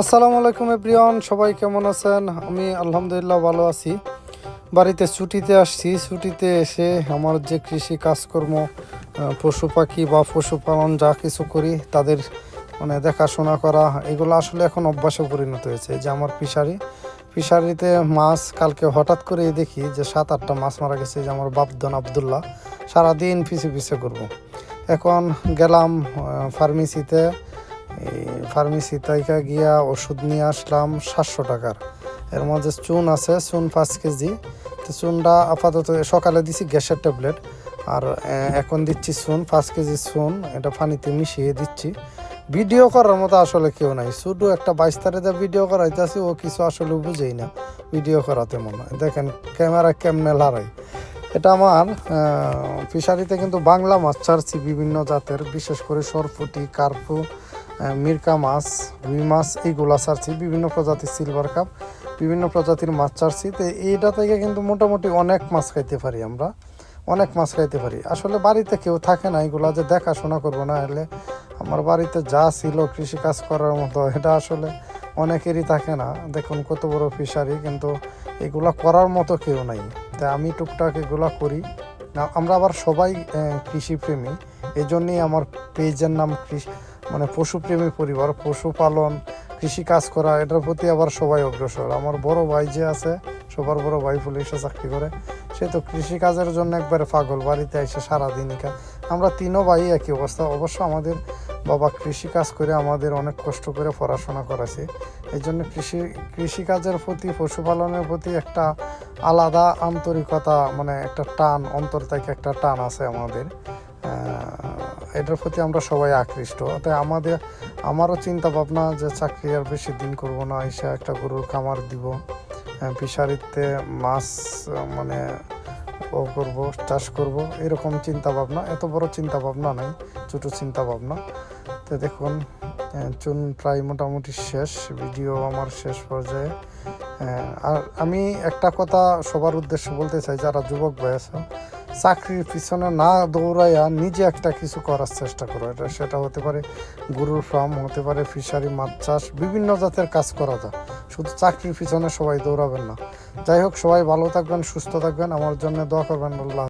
আসসালামু আলাইকুম এভরিওয়ান, সবাই কেমন আছেন? আমি আলহামদুলিল্লাহ ভালো আছি। বাড়িতে ছুটিতে আসছি। ছুটিতে এসে আমার যে কৃষি কাজকর্ম পশু পাখি বা পশুপালন যা কিছু করি, তাদের মানে দেখাশোনা করা, এগুলো আসলে এখন অভ্যাসে পরিণত হয়েছে। যে আমার ফিশারি, ফিশারিতে মাছ কালকে হঠাৎ করে দেখি যে সাত আটটা মাছ মারা গেছে। যে আমার বাপদন আবদুল্লাহ, সারাদিন পিছে পিছে করব এখন গেলাম ফার্মেসিতে ফার্মেসি তাইকা গিয়া ওষুধ নিয়ে আসলাম সাতশো টাকার। এর মধ্যে চুন আছে, চুন পাঁচ কেজি। তো চুনটা আপাতত সকালে দিছি গ্যাসের ট্যাবলেট, আর এখন দিচ্ছি চুন, পাঁচ কেজি চুন, এটা পানিতে মিশিয়ে দিচ্ছি। ভিডিও করার মতো আসলে কেউ নাই, শুধু একটা বাইশ তারিখে ভিডিও করাইতেছি ও কিছু আসলে বুঝেই না ভিডিও করাতে মনে হয়। দেখেন ক্যামেরা কেমনে লড়াই। এটা আমার ফিশারিতে কিন্তু বাংলা মাছ ছাড়ছি বিভিন্ন জাতের, বিশেষ করে সরপুটি, কার্পু মিরকা মাছ, রুই মাছ এইগুলা ছাড়ছি বিভিন্ন প্রজাতির সিলভার কাপ বিভিন্ন প্রজাতির মাছ ছাড়ছি তো এইটা থেকে কিন্তু মোটামুটি অনেক মাছ খাইতে পারি আমরা। অনেক মাছ খাইতে পারি। আসলে বাড়িতে কেউ থাকে না, এগুলা যে দেখাশোনা করব না, হলে আমার বাড়িতে যা ছিল কৃষি কাজ করার মতো, এটা আসলে অনেকেরই থাকে না। দেখুন কত বড় ফিশারি কিন্তু এগুলা করার মতো কেউ নাই। তাই আমি টুকটাক এগুলা করি। আমরা আবার সবাই কৃষিপ্রেমী। এই জন্যই আমার পেজের নাম কৃষি মানে পশুপ্রেমী পরিবার, পশুপালন, কৃষি কাজ করা, এটার প্রতি আবার সবাই অগ্রসর। আমার বড় ভাই যে আছে, সবার বড় ভাই পুলিশে চাকরি করে, সে তো কৃষি কাজের জন্য একবারে পাগল, বাড়িতে এসে সারাদিনই কাজ। আমরা তিনও ভাই একই অবস্থা। অবশ্য আমাদের বাবা কৃষি কাজ করে আমাদের অনেক কষ্ট করে পড়াশোনা করাছে। এই জন্য কৃষি কৃষিকাজের প্রতি, পশুপালনের প্রতি একটা আলাদা আন্তরিকতা মানে একটা টান, অন্তর থেকে একটা টান আছে আমাদের। এটার প্রতি আমরা সবাই আকৃষ্ট। তাই আমাদের আমারও চিন্তা ভাবনা যে চাকরি আর বেশি দিন করব না এসে একটা গরুর খামার দিব। ফিশারিতে মাছ মানে ও করব চাষ করব এরকম চিন্তা ভাবনা এত বড় চিন্তা ভাবনা নাই ছোটো চিন্তা ভাবনা তো দেখুন চুন প্রায় মোটামুটি শেষ ভিডিও আমার শেষ পর্যায়ে। আহ, আর আমি একটা কথা সবার উদ্দেশ্যে বলতে চাই যারা যুবক বয়স চাকরির পিছনে না দৌড়াইয়া নিজে একটা কিছু করার চেষ্টা করো। এটা সেটা হতে পারে গরুর ফার্ম, হতে পারে ফিশারি, মাছ চাষ, বিভিন্ন জাতের কাজ করা যায়। শুধু চাকরির পিছনে সবাই দৌড়াবেন না। যাই হোক, সবাই ভালো থাকবেন, সুস্থ থাকবেন। আমার জন্য দোয়া করবেন আল্লাহ